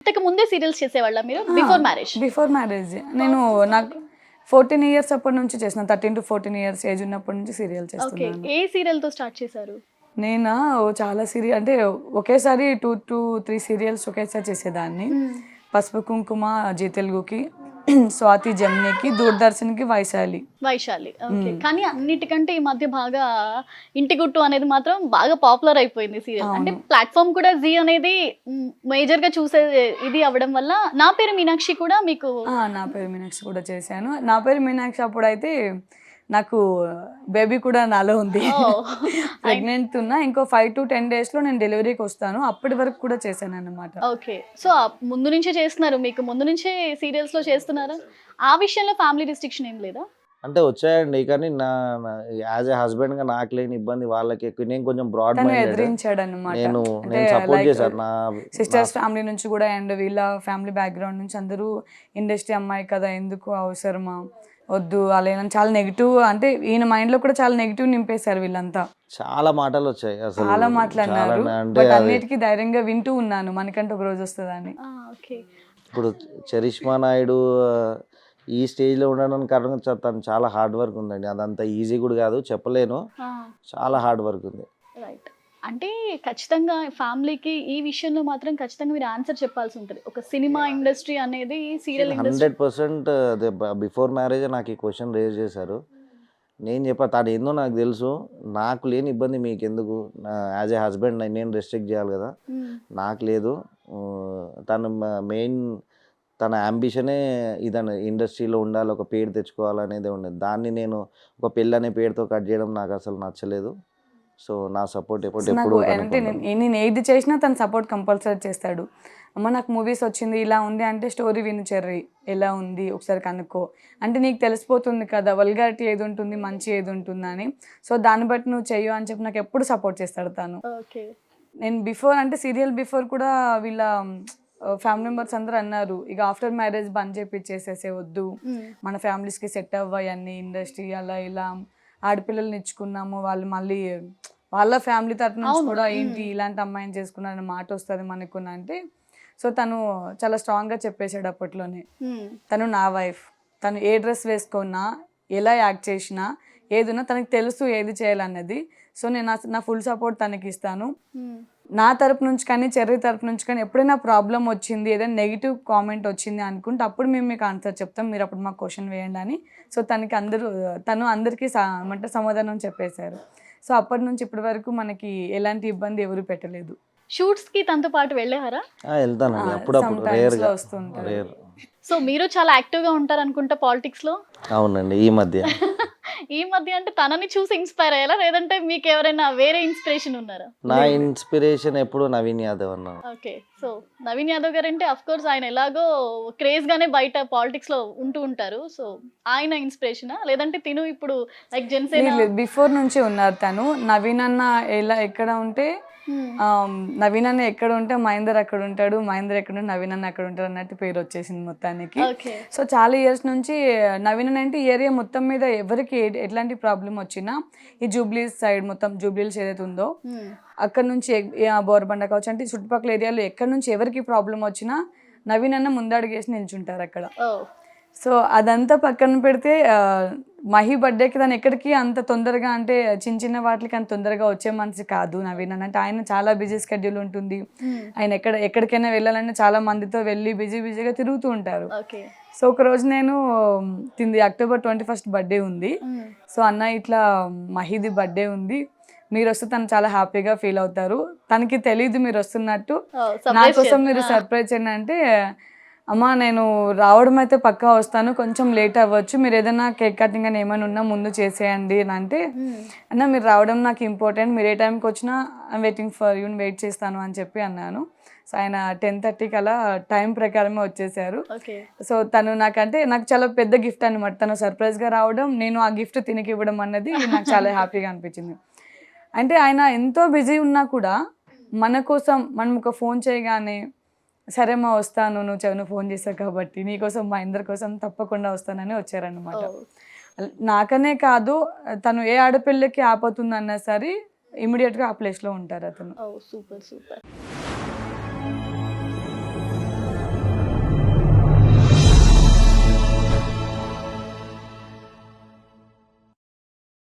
పుట్టక ముందే సీరియల్స్ చేసేవాళ్ళ మీరు? బిఫోర్ మ్యారేజ్ బిఫోర్ మ్యారేజ్ నేను నాకు ఫోర్టీన్ ఇయర్స్ అప్పటి నుంచి చేసిన thirteen to fourteen years age ఉన్నప్పటి నుంచి సీరియల్ చేస్తున్నాను. ఏ సీరియల్తో స్టార్ట్ చేశారు? నేనా? చాలా సీరియల్ అంటే ఒకేసారి టూ టూ త్రీ సీరియల్స్ ఒకేసారి చేసేదాన్ని. పసుపు కుంకుమ జీ తెలుగుకి. స్వాతి జమ్నికి దూరదర్శన్కి వైశాలి. వైశాలి. ఓకే. కానీ అన్నిటికంటే ఈ మధ్య బాగా ఇంటి గుట్టు అనేది మాత్రం బాగా పాపులర్ అయిపోయింది సీరియల్. అంటే ప్లాట్ఫామ్ కూడా జీ అనేది మేజర్గా చూసే ఇది అవ్వడం వల్ల నా పేరు మీనాక్షి కూడా మీకు నా పేరు మీనాక్షి కూడా చేశాను. నా పేరు మీనాక్షి అప్పుడైతే నాకు బేబీ కూడా నాలో ఉంది. ప్రెగ్నెంట్ ఉన్నా ఇంకో ఫైవ్ టు టెన్ డేస్లో నేను డెలివరీకి వస్తాను. అప్పటి వరకు కూడా చేశాను అన్నమాట ఓకే సో ముందు నుంచే చేస్తున్నారు. మీకు ముందు నుంచే సీరియల్స్లో చేస్తున్నారా? ఆ విషయంలో ఫ్యామిలీ రిస్ట్రిక్షన్ ఏం లేదా? అంటే వచ్చాయండి. కానీ నా యాజ్ ఏ హస్బెండ్గా నాకు లేని ఇబ్బంది వాళ్ళకి ఎక్కువ. నేను కొంచెం బ్రాడ్ ఎదిరించాడు అనమాట నేను నేను సపోర్ట్ చేశాను. నా సిస్టర్స్ ఫ్యామిలీ నుంచి కూడా అండ్ వీళ్ళ ఫ్యామిలీ బ్యాక్గ్రౌండ్ నుంచి అందరూ ఇండస్ట్రీ అమ్మాయి కదా ఎందుకు అవసరమా? వద్దు అలా చాలా నెగిటివ్ అంటే ఈయన మైండ్లో కూడా చాలా నెగిటివ్ నింపేశారు వీళ్ళంతా. చాలా మాటలు వచ్చాయి అసలు. చాలా మాట్లాడినారు బట్ అన్నిటికీ ధైర్యంగా వింటూ ఉన్నాను. మనకంటే ఒక రోజు వస్తుందని. ఓకే. ఇప్పుడు చరిష్మా నాయుడు ఈ స్టేజ్లో ఉండడానికి కారణం చ- తను చాలా హార్డ్ వర్క్ ఉందండి. అదంతా ఈజీ కూడా కాదు చెప్పలేను. చాలా హార్డ్ వర్క్ ఉంది. రైట్ అంటే ఖచ్చితంగా ఫ్యామిలీకి ఈ విషయంలో మాత్రం ఖచ్చితంగా మీరు ఆన్సర్ చెప్పాల్సి ఉంటుంది. ఒక సినిమా ఇండస్ట్రీ అనేది serial hundred percent before marriage నాకు ఈ క్వశ్చన్ రేజ్ చేశారు. నేను చెప్పా తాను ఏందో నాకు తెలుసు. నాకు లేని ఇబ్బంది మీకు ఎందుకు యాజ్ ఏ హస్బెండ్ నేను రెస్ట్రిక్ట్ చేయాలి కదా? నాకు లేదు. తన మెయిన్ తన అంబిషనే ఇదని ఇండస్ట్రీలో ఉండాలి. ఒక పేరు తెచ్చుకోవాలనేది ఉండేది. దాన్ని నేను ఒక పెళ్ళి అనే పేరుతో కట్ చేయడం నాకు అసలు నచ్చలేదు. సో నా సపోర్ట్ ఎప్పుడు అంటే నేను ఏది చేసినా తను సపోర్ట్ కంపల్సరీ చేస్తాడు. అమ్మ నాకు మూవీస్ వచ్చింది ఇలా ఉంది అంటే స్టోరీ విను చెర్రి. ఎలా ఉంది? ఒకసారి కనుక్కో. అంటే నీకు తెలిసిపోతుంది కదా వల్గారిటీ ఏది ఉంటుంది మంచి ఏది ఉంటుంది అని. సో దాన్ని బట్టి నువ్వు చెయ్యు అని చెప్పి నాకు ఎప్పుడు సపోర్ట్ చేస్తాడు తను. ఓకే. నేను బిఫోర్ అంటే సీరియల్ బిఫోర్ కూడా వీళ్ళ ఫ్యామిలీ మెంబర్స్ అందరూ అన్నారు ఇక ఆఫ్టర్ మ్యారేజ్ బంద్ చేపించేసేసే వద్దు మన ఫ్యామిలీస్కి సెట్ అవ్వాయి అన్ని ఇండస్ట్రీ అలా ఇలా. ఆడపిల్లల్ని ఇచ్చుకున్నాము వాళ్ళు మళ్ళీ వాళ్ళ ఫ్యామిలీ తరఫు నుంచి అవును. కూడా ఏంటి ఇలాంటి అమ్మాయిని చేసుకున్నారని మాట వస్తుంది మనకు అంటే. సో తను చాలా స్ట్రాంగ్గా చెప్పేశాడు అప్పట్లోనే. తను నా వైఫ్. తను ఏ డ్రెస్ వేసుకున్నా ఎలా యాక్ట్ చేసినా ఏదున్నా తనకి తెలుసు ఏది చేయాలన్నది. సో నేను నా- ఫుల్ సపోర్ట్ తనకి ఇస్తాను. నా తరపు నుంచి కానీ చెర్రీ తరపు నుంచి కానీ ఎప్పుడైనా ప్రాబ్లం వచ్చింది ఏదైనా నెగిటివ్ కామెంట్ వచ్చింది అనుకుంటే అప్పుడు మేము మీకు ఆన్సర్ చెప్తాం. మీరు అప్పుడు మాకు క్వశ్చన్ వేయండి అని. సో తనకి అందరూ తను అందరికీ ఏమంటే సమాధానం చెప్పేశారు. సో అప్పటి నుంచి ఇప్పటి వరకు మనకి ఎలాంటి ఇబ్బంది ఎవరు పెట్టలేదు. షూట్స్కి తనతో పాటు వెళ్ళారా? వెళ్తానండి. అప్పుడప్పుడు రేర్గా సో మీరు చాలా యాక్టివ్గా ఉంటారు అనుకుంటా పాలిటిక్స్లో? అవునండి ఈ మధ్య. ఈ మధ్య అంటే తనని చూసి ఇన్స్పైర్ అయ్యారా? లేదంటే మీకు ఎవరైనా వేరే ఇన్స్పిరేషన్ ఉన్నారా? నా ఇన్స్పిరేషన్ ఎప్పుడు నవీన్ యాదవ్ అన్న. ఓకే సో నవీన్ యాదవ్ గారు అంటే అఫ్ కోర్స్ ఆయన ఎలాగో క్రేజ్ గానే బయట పాలిటిక్స్లో ఉంటూ ఉంటారు. సో ఆయన ఇన్స్పిరేషనా లేదంటే తిను ఇప్పుడు లైక్ జనసేన బిఫోర్ నుంచి ఉన్నారు తను. నవీన్ అన్న ఎలా ఎక్కడ ఉంటే నవీన్ అన్న ఎక్కడ ఉంటే మహేందర్ అక్కడ ఉంటాడు మహేందర్ ఎక్కడ ఉంటే నవీన్ అన్న అక్కడ ఉంటాడు అన్నట్టు పేరు వచ్చేసింది మొత్తానికి. సో చాలా ఇయర్స్ నుంచి నవీన్ అన్న అంటే ఈ ఏరియా మొత్తం మీద ఎవరికి ఎట్లాంటి ప్రాబ్లం వచ్చినా ఈ జూబ్లీస్ సైడ్ మొత్తం జూబ్లీస్ ఏదైతే ఉందో అక్కడ నుంచి బోర్బండ కావచ్చు అంటే చుట్టుపక్కల ఏరియాలో ఎక్కడ నుంచి ఎవరికి ప్రాబ్లం వచ్చినా నవీన్ అన్న ముందడుగేసి నిల్చుంటారు అక్కడ. సో అదంతా పక్కన పెడితే ఆ, మహి బర్త్డేకి తను ఎక్కడికి అంత తొందరగా అంటే చిన్న చిన్న వాటికి అంత తొందరగా వచ్చే మనిషి కాదు నవీన్ అని. అంటే ఆయన చాలా బిజీ స్కెడ్యూల్ ఉంటుంది. ఆయన ఎక్కడ ఎక్కడికైనా వెళ్ళాలంటే చాలా మందితో వెళ్ళి బిజీ బిజీగా తిరుగుతూ ఉంటారు. సో ఒక రోజు నేను తింది అక్టోబర్ ట్వంటీ ఫస్ట్ బర్త్డే ఉంది సో అన్న ఇట్లా మహిది బర్త్డే ఉంది. మీరు వస్తే తను చాలా హ్యాపీగా ఫీల్ అవుతారు. తనకి తెలియదు మీరు వస్తున్నట్టు. నా కోసం మీరు సర్ప్రైజ్ చేయండి అంటే అమ్మ నేను రావడం అయితే పక్కా వస్తాను కొంచెం లేట్ అవ్వచ్చు. మీరు ఏదైనా కేక్ కటింగ్ అని ఏమైనా ఉన్నా ముందు చేసేయండి అని అంటే అన్న మీరు రావడం నాకు ఇంపార్టెంట్ మీరు ఏ టైంకి వచ్చినా I'm waiting for you wait చేస్తాను అని చెప్పి అన్నాను. సో ఆయన టెన్ థర్టీకి అలా టైం ప్రకారమే వచ్చేసారు. సో తను నాకంటే నాకు చాలా పెద్ద గిఫ్ట్ అనమాట తను సర్ప్రైజ్గా రావడం నేను ఆ గిఫ్ట్ తినకి ఇవ్వడం అన్నది నాకు చాలా హ్యాపీగా అనిపించింది. అంటే ఆయన ఎంతో బిజీ ఉన్నా కూడా మన కోసం మనం ఒక ఫోన్ చేయగానే సరే మా వస్తాను నువ్వు చెవును ఫోన్ చేసావు కాబట్టి నీకోసం మా ఇందరి కోసం తప్పకుండా వస్తానని వచ్చారనమాట నాకనే కాదు తను ఏ ఆడపిల్లకి ఆపతుందన్నా సరే ఇమీడియట్గా ఆ ప్లేస్లో ఉంటారు అతను. Super super.